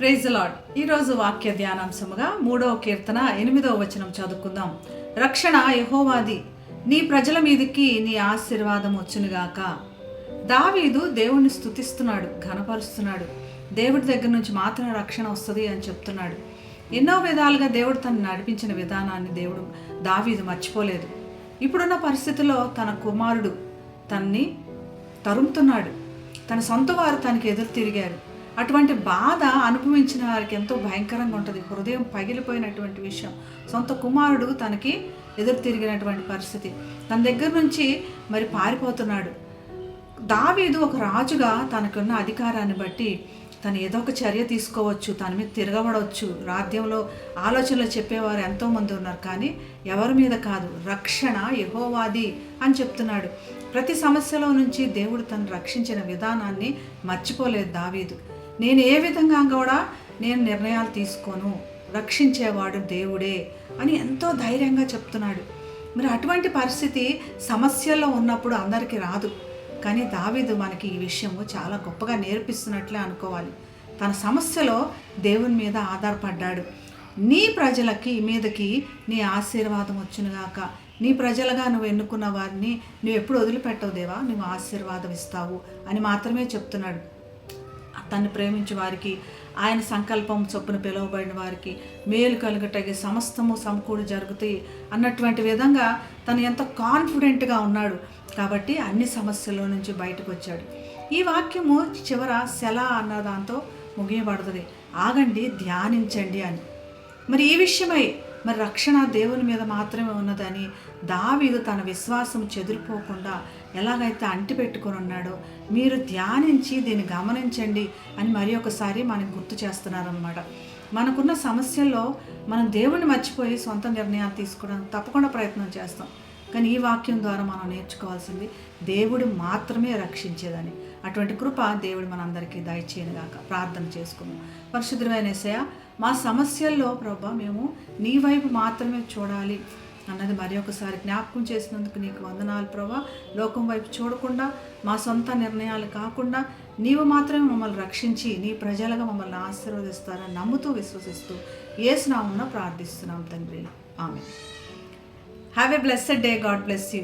Praise lord ఈరోజు వాక్య ధ్యానాంశముగా మూడవ కీర్తన ఎనిమిదవ వచనం చదువుకుందాం. రక్షణ యహోవాది నీ ప్రజల మీదకి నీ ఆశీర్వాదం వచ్చునుగాక. దావీదు దేవుణ్ణి స్థుతిస్తున్నాడు ఘనపరుస్తున్నాడు. దేవుడి దగ్గర నుంచి మాత్రం రక్షణ వస్తుంది అని చెప్తున్నాడు. ఎన్నో విధాలుగా దేవుడు తను నడిపించిన విధానాన్ని దేవుడు దావీదు మర్చిపోలేదు. ఇప్పుడున్న పరిస్థితిలో తన కుమారుడు తన్ని తరుముతున్నాడు. తన సొంత వారు తనకి ఎదురు తిరిగారు. అటువంటి బాధ అనుభవించిన వారికి ఎంతో భయంకరంగా ఉంటుంది. హృదయం పగిలిపోయినటువంటి విషయం. సొంత కుమారుడు తనకి ఎదురు తిరిగినటువంటి పరిస్థితి. తన దగ్గర నుంచి మరి పారిపోతున్నాడు. దావీదు ఒక రాజుగా తనకున్న అధికారాన్ని బట్టి తను ఏదో ఒక చర్య తీసుకోవచ్చు తన మీద తిరగబడవచ్చు. రాజ్యంలో ఆలోచనలు చెప్పేవారు ఎంతోమంది ఉన్నారు. కానీ ఎవరి మీద కాదు రక్షణ యహోవాది అని చెప్తున్నాడు. ప్రతి సమస్యలో నుంచి దేవుడు తను రక్షించిన విధానాన్ని మర్చిపోలేదు దావీదు. నేను ఏ విధంగా కూడా నేను నిర్ణయాలు తీసుకోను రక్షించేవాడు దేవుడే అని ఎంతో ధైర్యంగా చెప్తున్నాడు. మరి అటువంటి పరిస్థితి సమస్యల్లో ఉన్నప్పుడు అందరికీ రాదు. కానీ దావీదు మనకి ఈ విషయము చాలా గొప్పగా నేర్పిస్తున్నట్లే అనుకోవాలి. తన సమస్యలో దేవుని మీద ఆధారపడ్డాడు. నీ ప్రజలకి మీదకి నీ ఆశీర్వాదం వచ్చునుగాక. నీ ప్రజలుగా నువ్వు ఎన్నుకున్న వారిని నువ్వు ఎప్పుడు వదిలిపెట్టవు దేవా. నువ్వు ఆశీర్వాదం ఇస్తావు అని మాత్రమే చెప్తున్నాడు. తను ప్రేమించే వారికి ఆయన సంకల్పం చొప్పున పిలువబడిన వారికి మేలు కలుగటగి సమస్తము సమకూడి జరుగుతాయి అన్నటువంటి విధంగా తను ఎంతో కాన్ఫిడెంట్గా ఉన్నాడు. కాబట్టి అన్ని సమస్యల నుంచి బయటకు వచ్చాడు. ఈ వాక్యము చివర సెల అన్న దాంతో ముగియబడుతుంది. ఆగండి ధ్యానించండి అని. మరి ఈ విషయమై మరి రక్షణ దేవుని మీద మాత్రమే ఉన్నదని దావీదు తన విశ్వాసం చెదిరిపోకుండా ఎలాగైతే అంటిపెట్టుకొని ఉన్నాడో మీరు ధ్యానించి దీన్ని గమనించండి అని మరి ఒకసారి మనకు గుర్తు చేస్తున్నారనమాట మనకున్న సమస్యల్లో మనం దేవుణ్ణి మర్చిపోయి సొంత నిర్ణయాలు తీసుకోవడానికి తప్పకుండా ప్రయత్నం చేస్తాం. కానీ ఈ వాక్యం ద్వారా మనం నేర్చుకోవాల్సింది దేవుడు మాత్రమే రక్షించేదని. అటువంటి కృప దేవుడు మనందరికీ దయచేయనుగాక. ప్రార్థన చేసుకుందాం. పరిశుద్ధమైన ఏసయ్య మా సమస్యల్లో ప్రభా మేము నీ వైపు మాత్రమే చూడాలి అన్నది మరి ఒకసారి జ్ఞాపకం చేసినందుకు నీకు వందనాలు ప్రభా. లోకం వైపు చూడకుండా మా సొంత నిర్ణయాలు కాకుండా నీవు మాత్రమే మమ్మల్ని రక్షించి నీ ప్రజలుగా మమ్మల్ని ఆశీర్వదిస్తారని నమ్ముతూ విశ్వసిస్తూ ఏసునామన్న ప్రార్థిస్తున్నాం తండ్రి. ఆమె have a blessed day God bless you